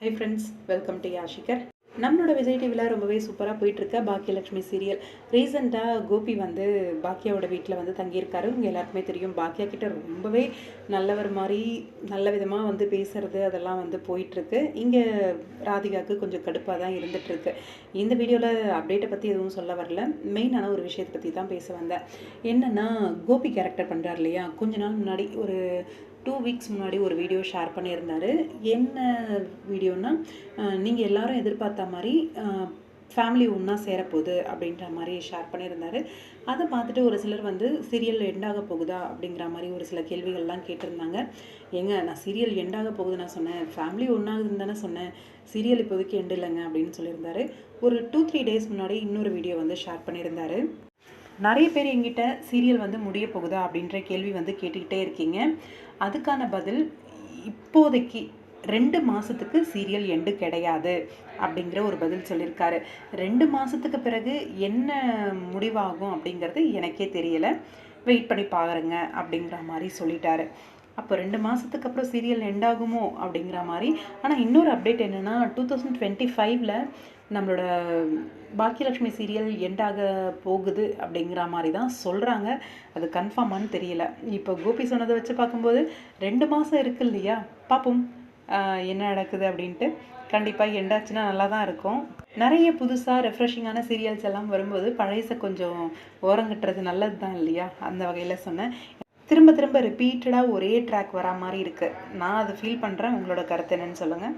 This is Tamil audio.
ஹை ஃப்ரெண்ட்ஸ் வெல்கம் டு யாஷிகர் நம்மளோட விஜய் டிவியில் ரொம்பவே சூப்பராக போயிட்டுருக்க பாக்கியலட்சுமி சீரியல் ரீசெண்டாக கோபி வந்து பாக்கியாவோட வீட்டில் வந்து தங்கியிருக்காரு. உங்கள் எல்லாருக்குமே தெரியும். பாக்கியா கிட்ட ரொம்பவே நல்லவர் மாதிரி நல்ல விதமாக வந்து பேசுறது அதெல்லாம் வந்து போயிட்டுருக்கு. இங்கே ராதிகாவுக்கு கொஞ்சம் கடுப்பாக தான் இருந்துகிட்ருக்கு இந்த வீடியோவில் அப்டேட்டை பற்றி எதுவும் சொல்ல வரல. மெயினான ஒரு விஷயத்தை பற்றி தான் பேச வந்தேன். என்னென்னா கோபி கேரக்டர் பண்ணுறாரு இல்லையா? கொஞ்ச நாள் முன்னாடி ஒரு டூ வீக்ஸ் முன்னாடி ஒரு வீடியோ ஷேர் பண்ணியிருந்தார். என்ன வீடியோனால் நீங்கள் எல்லாரும் எதிர்பார்த்த மாதிரி ஃபேமிலி ஒன்றா சேரப்போகுது அப்படின்ற மாதிரி ஷேர் பண்ணியிருந்தாரு. அதை பார்த்துட்டு ஒரு சிலர் வந்து சீரியல் எண்டாக போகுதா அப்படிங்கிற மாதிரி ஒரு சில கேள்விகள்லாம் கேட்டிருந்தாங்க. ஏங்க நான் சீரியல் எண்டாக போகுது நான் சொன்னேன். ஃபேமிலி ஒன்றாகுதுன்னு தானே சொன்னேன். சீரியல் இப்போதைக்கு எண்டு இல்லைங்க அப்படின்னு சொல்லியிருந்தாரு. ஒரு டூ த்ரீ டேஸ் முன்னாடி இன்னொரு வீடியோ வந்து ஷேர் பண்ணியிருந்தாரு. நிறைய பேர் எங்கிட்ட சீரியல் வந்து முடிய போகுதா அப்படின்ற கேள்வி வந்து கேட்டுக்கிட்டே இருக்கீங்க. அதுக்கான பதில் இப்போதைக்கு ரெண்டு மாதத்துக்கு சீரியல் எண்டு கிடையாது அப்படிங்கிற ஒரு பதில் சொல்லியிருக்காரு ரெண்டு மாதத்துக்கு பிறகு என்ன முடிவாகும் அப்படிங்கிறது எனக்கே தெரியலை. வெயிட் பண்ணி பாருங்க அப்படிங்கிற மாதிரி சொல்லிட்டாரு. அப்போ ரெண்டு மாதத்துக்கு அப்புறம் சீரியல் எண்ட் ஆகுமோ அப்படிங்கிற மாதிரி. ஆனால் இன்னொரு அப்டேட் என்னென்னா டூ தௌசண்ட் டுவெண்ட்டி ஃபைவ்ல நம்மளோட பாக்கியலட்சுமி சீரியல் எண்டாக போகுது அப்படிங்கிற மாதிரி தான் சொல்கிறாங்க அது கன்ஃபார்மானு தெரியல. இப்போ கோபி சொன்னதை வச்சு பார்க்கும்போது ரெண்டு மாதம் இருக்கு இல்லையா? பார்ப்போம். என்ன நடக்குது அப்படின்ட்டு. கண்டிப்பாக எண்டாச்சுன்னா நல்லா தான் இருக்கும். நிறைய புதுசாக ரெஃப்ரெஷிங்கான சீரியல்ஸ் எல்லாம் வரும்போது பழையசை கொஞ்சம் ஓரங்கட்டுறது நல்லது தான் இல்லையா? அந்த வகையில் சொன்னேன். திரும்ப திரும்ப ரிப்பீட்டடாக ஒரே ட்ராக் வரா மாதிரி இருக்குது நான் அதை ஃபீல் பண்ணுறேன் உங்களோட கருத்து என்னன்னு சொல்லுங்கள்